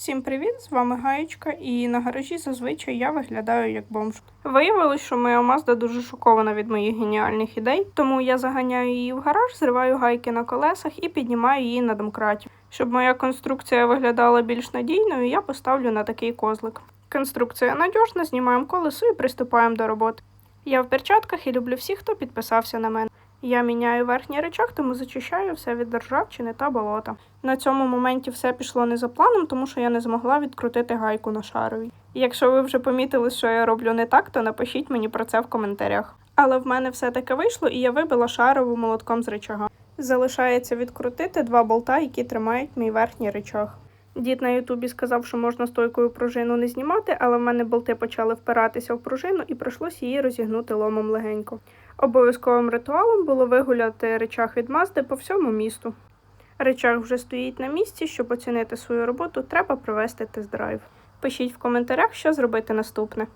Всім привіт! З вами Гаєчка, і на гаражі зазвичай я виглядаю як бомж. Виявилось, що моя Мазда дуже шокована від моїх геніальних ідей, тому я заганяю її в гараж, зриваю гайки на колесах і піднімаю її на домкраті. Щоб моя конструкція виглядала більш надійною, я поставлю на такий козлик. Конструкція надіжна, знімаємо колесо і приступаємо до роботи. Я в перчатках і люблю всіх, хто підписався на мене. Я міняю верхній речах, тому зачищаю все від ржавчини та болота. На цьому моменті все пішло не за планом, тому що я не змогла відкрутити гайку на шаровій. Якщо ви вже помітили, що я роблю не так, то напишіть мені про це в коментарях. Але в мене все таки вийшло, і я вибила шарову молотком з рычага. Залишається відкрутити два болта, які тримають мій верхній речах. Дід на Ютубі сказав, що можна стойкою пружину не знімати, але в мене болти почали впиратися в пружину і прийшлось її розігнути ломом легенько. Обов'язковим ритуалом було вигуляти речах від Мазди по всьому місту. Речах вже стоїть на місці, щоб оцінити свою роботу, треба провести тест-драйв. Пишіть в коментарях, що зробити наступне.